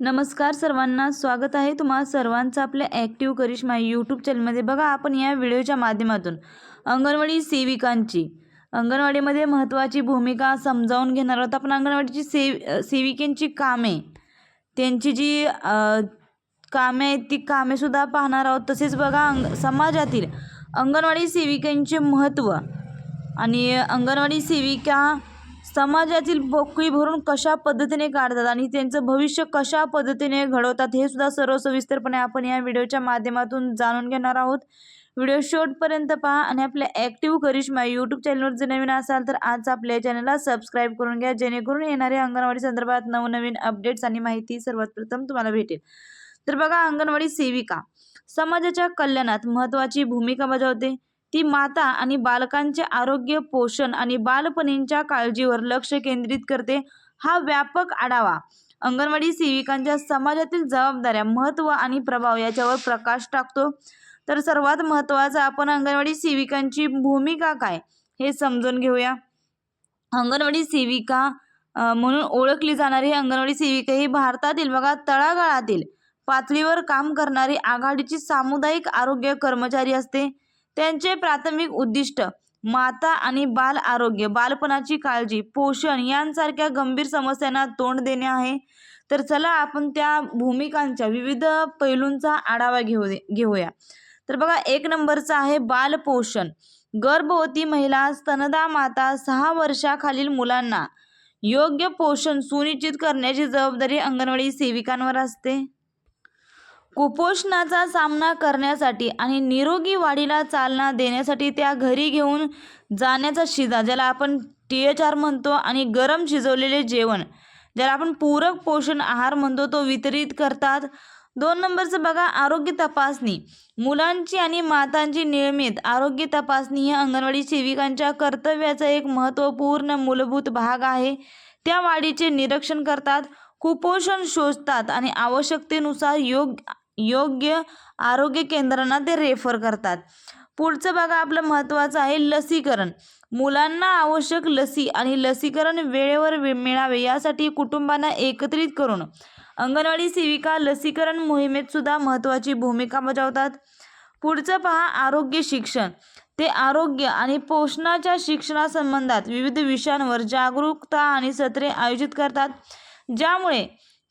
नमस्कार सर्वांना स्वागत आहे तुम्हा सर्वांचं आपल्या ॲक्टिव्ह करिश्मा यूट्यूब चॅनलमध्ये बघा आपण या व्हिडिओच्या माध्यमातून अंगणवाडी सेविकांची अंगणवाडीमध्ये महत्त्वाची भूमिका समजावून घेणार आहोत. आपण अंगणवाडीची सेव सेविकेंची कामे त्यांची जी कामे आहेत ती कामेसुद्धा पाहणार आहोत. तसेच बघा अंग समाजातील अंगणवाडी सेविकांचे महत्त्व आणि अंगणवाडी सेविका समाजातील पोकळी भरून कशा पद्धतीने काढतात आणि त्यांचं भविष्य कशा पद्धतीने घडवतात हे सुद्धा सर्व सविस्तरपणे आपण या व्हिडिओच्या माध्यमातून जाणून घेणार आहोत. व्हिडिओ शेवटपर्यंत पहा आणि आपल्या ॲक्टिव्ह करिश्मा यूट्यूब चॅनलवर जर नवीन असाल तर आज आपल्या चॅनलला सबस्क्राईब करून घ्या जेणेकरून येणाऱ्या अंगणवाडी संदर्भात नवनवीन अपडेट्स आणि माहिती सर्वात प्रथम तुम्हाला भेटेल. तर बघा अंगणवाडी सेविका. समाजाच्या कल्याणात महत्त्वाची भूमिका बजावते. ती माता आणि बालकांचे आरोग्य पोषण आणि बालपणींच्या काळजीवर लक्ष केंद्रित करते हा व्यापक आढावा. अंगणवाडी सेविकांच्या समाजातील जबाबदाऱ्या महत्त्व आणि प्रभाव याच्यावर प्रकाश टाकतो. तर सर्वात महत्त्वाचा आपण अंगणवाडी सेविकांची भूमिका काय हे समजून घेऊया. अंगणवाडी सेविका म्हणून ओळखली जाणारी अंगणवाडी सेविका ही भारतातील बघा तळागाळातील पातळीवर काम करणारी आघाडीची सामुदायिक आरोग्य कर्मचारी असते. त्यांचे प्राथमिक उद्दिष्ट माता आणि बाल आरोग्य बालपणाची काळजी पोषण यांसारख्या गंभीर समस्यांना तोंड देणे आहे. तर चला आपण त्या भूमिकांच्या विविध पैलूंचा आढावा घेऊ घेऊया. तर बघा एक नंबरचा आहे बालपोषण गर्भवती महिला स्तनदा माता सहा वर्षाखालील मुलांना योग्य पोषण सुनिश्चित करण्याची जबाबदारी अंगणवाडी सेविकांवर असते. कुपोषणाचा सामना करण्यासाठी आणि निरोगी वाढीला चालना देण्यासाठी त्या घरी घेऊन जाण्याचा शिजा ज्याला आपण टी एच आर म्हणतो आणि गरम शिजवलेले जेवण ज्याला आपण पूरक पोषण आहार म्हणतो तो वितरित करतात. दोन नंबरचं बघा आरोग्य तपासणी. मुलांची आणि मातांची नियमित आरोग्य तपासणी ही अंगणवाडी सेविकांच्या कर्तव्याचा एक महत्त्वपूर्ण मूलभूत भाग आहे. त्या वाढीचे निरीक्षण करतात कुपोषण शोधतात आणि आवश्यकतेनुसार योग्य योग्य आरोग्य केंद्रांना ते रेफर करतात. पुढचं बघा आपलं महत्त्वाचं आहे लसीकरण. मुलांना आवश्यक लसी आणि लसीकरण वेळेवर मिळावे यासाठी कुटुंबांना एकत्रित करून अंगणवाडी सेविका लसीकरण मोहिमेत सुद्धा महत्त्वाची भूमिका बजावतात. पुढचं पहा आरोग्य शिक्षण. ते आरोग्य आणि पोषणाच्या शिक्षणासंबंधात विविध विषयांवर जागरूकता आणि सत्रे आयोजित करतात. ज्यामुळे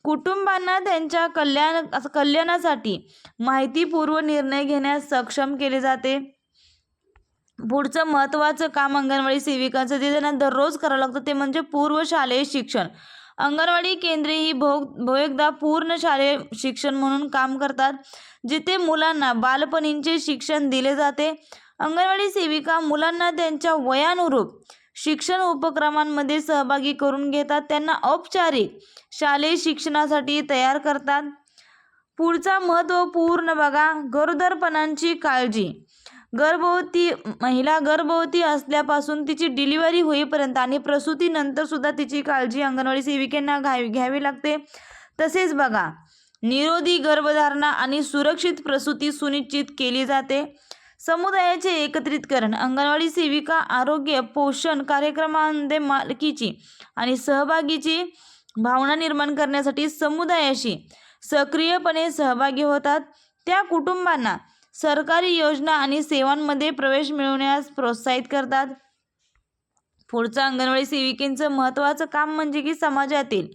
कुटुंबांना त्यांच्या कल्याण कल्याणासाठी माहितीपूर्व निर्णय घेण्यास सक्षम केले जाते. पुढचं महत्त्वाचं काम अंगणवाडी सेविकांचं जे त्यांना दररोज करावं लागतं ते म्हणजे पूर्व शालेय शिक्षण. अंगणवाडी केंद्रे ही बहु बहुएकदा पूर्ण शालेय शिक्षण म्हणून काम करतात जिथे मुलांना बालपणींचे शिक्षण दिले जाते. अंगणवाडी सेविका मुलांना त्यांच्या वयानुरूप शिक्षण उपक्रमांमध्ये सहभागी करून घेतात. त्यांना औपचारिक शालेय शिक्षणासाठी तयार करतात. पुढचा महत्त्वपूर्ण बघा गरोदरपणांची काळजी. गर्भवती महिला गर्भवती असल्यापासून तिची डिलिव्हरी होईपर्यंत आणि प्रसूतीनंतर सुद्धा तिची काळजी अंगणवाडी सेविकांना घ्यावी घ्यावी लागते. तसेच बघा निरोधी गर्भधारणा आणि सुरक्षित प्रसूती सुनिश्चित केली जाते. समुदायाचे एकत्रितकरण अंगणवाडी सेविका आरोग्य पोषण कार्यक्रमांमध्ये मालकीची आणि सहभागीची भावना निर्माण करण्यासाठी समुदायाशी सक्रियपणे सहभागी होतात. त्या कुटुंबांना सरकारी योजना आणि सेवांमध्ये प्रवेश मिळवण्यास प्रोत्साहित करतात. पुढचं अंगणवाडी सेविकेंचं महत्त्वाचं काम म्हणजे की समाजातील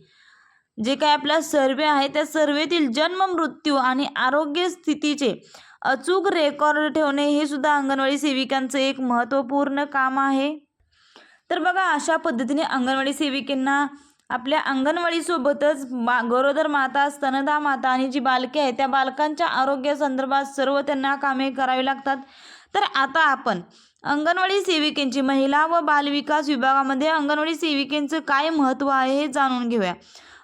जे काय आपला सर्वे आहे त्या सर्वेतील जन्म मृत्यू आणि आरोग्य स्थितीचे अचूक रेकॉर्ड ठेवणे हे सुद्धा अंगणवाडी सेविकांचं एक महत्त्वपूर्ण काम आहे. तर बघा अशा पद्धतीने अंगणवाडी सेविकांना आपल्या अंगणवाडीसोबतच बा गरोदर माता स्तनदा माता आणि जी बालके आहेत त्या बालकांच्या आरोग्यासंदर्भात सर्व त्यांना कामे करावी लागतात. तर आता आपण अंगणवाडी सेविकेंची महिला व बालविकास विभागामध्ये अंगणवाडी सेविकेंचं काय महत्त्व आहे हे जाणून घेऊया.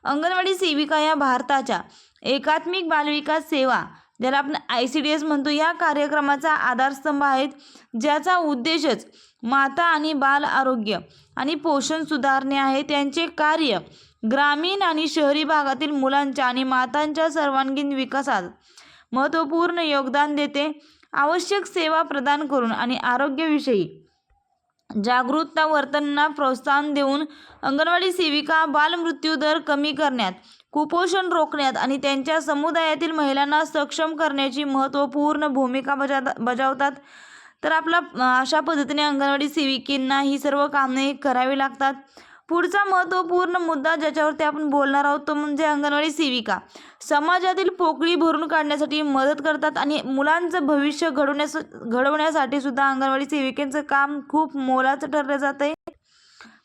अंगणवाडी सेविका या भारताच्या एकात्मिक बालविकास सेवा ज्याला आपण आय सी डी एस म्हणतो या कार्यक्रमाचा आधारस्तंभ आहेत ज्याचा उद्देशच माता आणि बाल आरोग्य आणि पोषण सुधारणे आहे. त्यांचे कार्य ग्रामीण आणि शहरी भागातील मुलांच्या आणि मातांच्या सर्वांगीण विकासात महत्त्वपूर्ण योगदान देते. आवश्यक सेवा प्रदान करून आणि आरोग्यविषयी जागरूकता वर्तनांना प्रोत्साहन देऊन अंगणवाडी सेविका बालमृत्यू दर कमी करण्यात कुपोषण रोखण्यात आणि त्यांच्या समुदायातील महिलांना सक्षम करण्याची महत्त्वपूर्ण भूमिका बजावता बजावतात. तर आपला अशा पद्धतीने अंगणवाडी सेविकेंना ही सर्व कामे करावी लागतात. पुढचा महत्त्वपूर्ण मुद्दा ज्याच्यावरती आपण बोलणार आहोत तो म्हणजे अंगणवाडी सेविका. समाजातील पोकळी भरून काढण्यासाठी मदत करतात आणि मुलांचं भविष्य घडवण्यास घडवण्यासाठी सुद्धा अंगणवाडी सेविकेचं काम खूप मोलाचं ठरलं जात आहे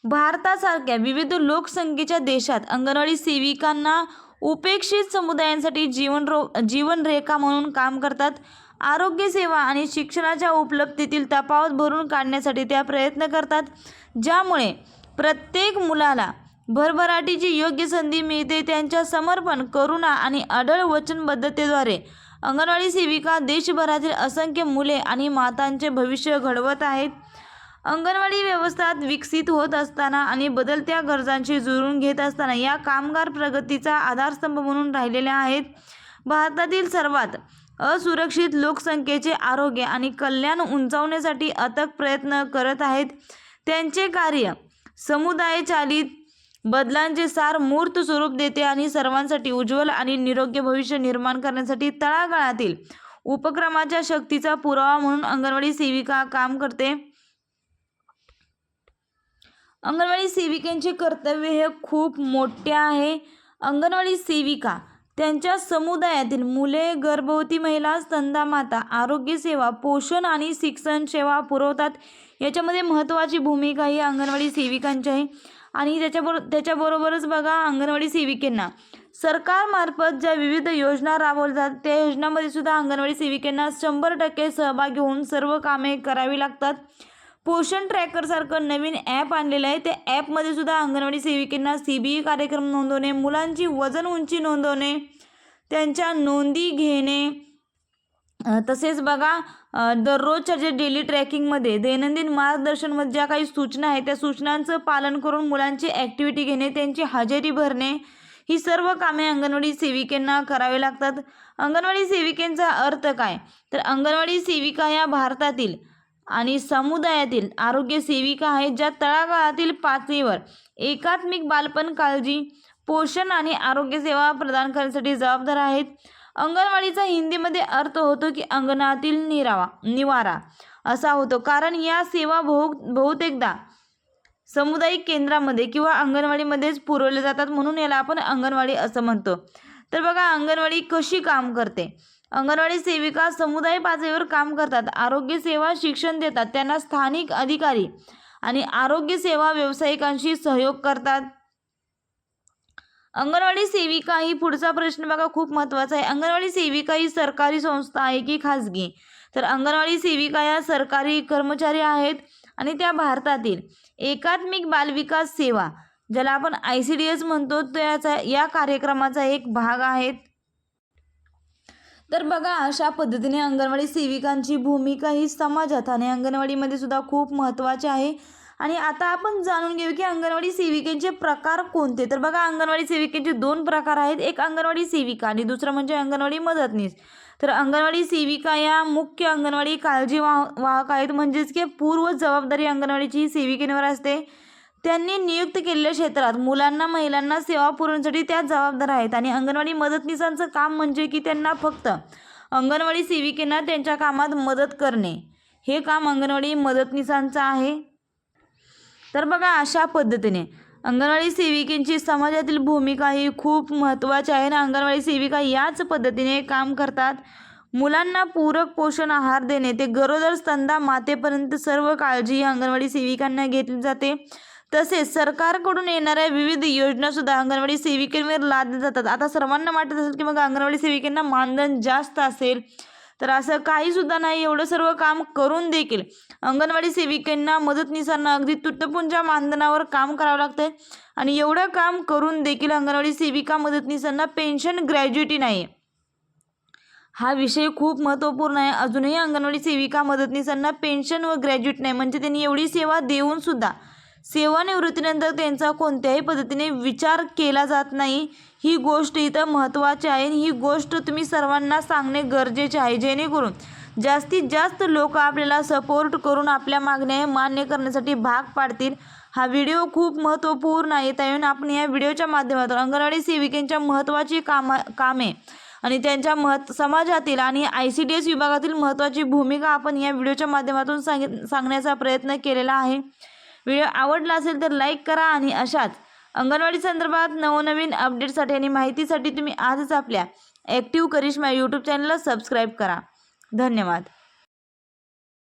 भारतासारख्या विविध लोकसंख्येच्या देशात अंगणवाडी सेविकांना उपेक्षित समुदायांसाठी जीवन रो जीवनरेखा म्हणून काम करतात. आरोग्यसेवा आणि शिक्षणाच्या उपलब्धीतील तफावत भरून काढण्यासाठी त्या प्रयत्न करतात. ज्यामुळे प्रत्येक मुलाला भरभराटीची योग्य संधी मिळते. त्यांच्या समर्पण करुणा आणि अडळ वचनबद्धतेद्वारे अंगणवाडी सेविका देशभरातील असंख्य मुले आणि मातांचे भविष्य घडवत आहेत. अंगणवाडी व्यवस्था विकसित होत असताना आणि बदलत्या गरजांशी जुळवून घेत असताना या कामगार प्रगतीचा आधारस्तंभ म्हणून राहिलेल्या आहेत. भारतातील सर्वात असुरक्षित लोकसंख्येचे आरोग्य आणि कल्याण उंचावण्यासाठी अथक प्रयत्न करत आहेत. त्यांचे कार्य समुदाय चालित बदलांचे सार मूर्त स्वरूप देते आणि सर्वांसाठी उज्ज्वल आणि निरोगी भविष्य निर्माण करण्यासाठी तळागाळातील उपक्रमाच्या शक्तीचा पुरावा म्हणून अंगणवाडी सेविका काम करते. अंगणवाडी सेविकांचे कर्तव्य हे खूप मोठे आहे. अंगणवाडी सेविका त्यांच्या समुदायातील मुले गर्भवती महिला स्तंदा माता आरोग्य सेवा पोषण आणि शिक्षण सेवा पुरवतात. याच्यामध्ये महत्त्वाची भूमिका ही अंगणवाडी सेविकांची आहे. आणि त्याच्याबरो त्याच्याबरोबरच बघा अंगणवाडी सेविकेंना. सरकारमार्फत ज्या विविध योजना राबवल्या जातात त्या योजनामध्ये सुद्धा अंगणवाडी सेविकांना शंभर टक्के सहभागी होऊन सर्व कामे करावी लागतात. पोषण ट्रॅकरसारखं नवीन ॲप आणलेलं आहे. त्या ॲपमध्ये सुद्धा अंगणवाडी सेविकांना सी बी ई कार्यक्रम नोंदवणे मुलांची वजन उंची नोंदवणे त्यांच्या नोंदी घेणे. तसेच बघा दररोजच्या जे डेली ट्रॅकिंगमध्ये दैनंदिन मार्गदर्शनमध्ये ज्या काही सूचना आहेत त्या सूचनांचं पालन करून मुलांची ॲक्टिव्हिटी घेणे त्यांची हजेरी भरणे ही सर्व कामे अंगणवाडी सेविकांना करावी लागतात. अंगणवाडी सेविकेंचा अर्थ काय? तर अंगणवाडी सेविका या भारतातील आणि समुदायातील आरोग्य सेविका आहेत ज्या तळागाळातील पातळीवर एकात्मिक बालपण काळजी पोषण आणि आरोग्य सेवा प्रदान करण्यासाठी जबाबदार आहेत. अंगणवाडीचा हिंदीमध्ये अर्थ होतो की अंगणातील निरावा निवारा. असा होतो. कारण या सेवा बहु बहुतेकदा सामुदायिक केंद्रामध्ये किंवा अंगणवाडीमध्येच पुरवल्या जातात म्हणून याला आपण अंगणवाडी असं म्हणतो. तर बघा अंगणवाडी कशी काम करते? अंगणवाडी सेविका समुदाय पातळीवर काम करतात. आरोग्य सेवा शिक्षण देतात. त्यांना स्थानिक अधिकारी आणि आरोग्य सेवा व्यावसायिकांशी सहयोग करतात. अंगणवाडी सेविका ही पुढचा प्रश्न बघा खूप महत्त्वाचा आहे. अंगणवाडी सेविका ही सरकारी संस्था आहे की खाजगी तर अंगणवाडी सेविका या सरकारी कर्मचारी आहेत आणि त्या भारतातील एकात्मिक बालविकास सेवा ज्याला आपण आय सी डी एस म्हणतो त्याचा या कार्यक्रमाचा एक भाग आहेत. तर बघा अशा पद्धतीने अंगणवाडी सेविकांची भूमिका ही समाजात आणि अंगणवाडीमध्ये सुद्धा खूप महत्त्वाची आहे. आणि आता आपण जाणून घेऊ की अंगणवाडी सेविकेचे प्रकार कोणते? तर बघा अंगणवाडी सेविकेचे दोन प्रकार आहेत. एक अंगणवाडी सेविका आणि दुसरं म्हणजे अंगणवाडी मदतनीस. तर अंगणवाडी सेविका या मुख्य अंगणवाडी काळजी वाह वाहक आहेत. म्हणजेच की पूर्व जबाबदारी अंगणवाडीची ही सेविकेवर असते. त्यांनी नियुक्त केलेल्या क्षेत्रात मुलांना महिलांना सेवा पुरवण्यासाठी त्या जबाबदार आहेत आणि अंगणवाडी मदतनीसांचं काम म्हणजे की त्यांना फक्त अंगणवाडी सेविकेंना त्यांच्या कामात मदत करणे. हे काम अंगणवाडी मदतनीसांचं आहे. तर बघा अशा पद्धतीने अंगणवाडी सेविकेंची समाजातील भूमिका ही खूप महत्त्वाची आहे आणि अंगणवाडी सेविका याच पद्धतीने काम करतात. मुलांना पूरक पोषण आहार देणे ते गरोदर स्तंदा मातेपर्यंत सर्व काळजी ही अंगणवाडी सेविकांना घेतली जाते. तसेच सरकारकडून येणाऱ्या विविध योजनासुद्धा अंगणवाडी सेविकेंवर लादल्या जातात. आता सर्वांना वाटत असेल की मग अंगणवाडी सेविकांना मानधन जास्त असेल तर असं काहीसुद्धा नाही. एवढं सर्व काम करून देखील अंगणवाडी सेविकांना मदतनीसांना अगदी तुटपुंजा मानधनावर काम करावं लागतं आणि एवढं काम करून देखील अंगणवाडी सेविका मदतनीसांना पेन्शन ग्रॅज्युटी नाही हा विषय खूप महत्त्वपूर्ण आहे. अजूनही अंगणवाडी सेविका मदतनीसांना पेन्शन व ग्रॅज्युएट नाही. म्हणजे त्यांनी एवढी सेवा देऊन सुद्धा सेवानिवृत्तीनंतर त्यांचा कोणत्याही पद्धतीने विचार केला जात नाही. ही गोष्ट इथं महत्त्वाची आहे ही गोष्ट तुम्ही सर्वांना सांगणे गरजेचे आहे. जेणेकरून जास्तीत जास्त लोक आपल्याला सपोर्ट करून आपल्या मागण्या मान्य करण्यासाठी भाग पाडतील. हा व्हिडिओ खूप महत्त्वपूर्ण आहे. त्यावेळी आपण या व्हिडिओच्या माध्यमातून अंगणवाडी सेविकांच्या महत्त्वाची कामा कामे आणि त्यांच्या महत् समाजातील आणि आय सी डी एस विभागातील महत्त्वाची भूमिका आपण या व्हिडिओच्या माध्यमातून सांगित सांगण्याचा प्रयत्न केलेला आहे. व्हिडिओ आवडला असेल तर लाईक करा आणि अशाच अंगणवाडी संदर्भात नवनवीन अपडेटसाठी आणि माहितीसाठी तुम्ही आजच आपल्या ॲक्टिव्ह करिश्मा यूट्यूब चॅनलला सबस्क्राईब करा. धन्यवाद.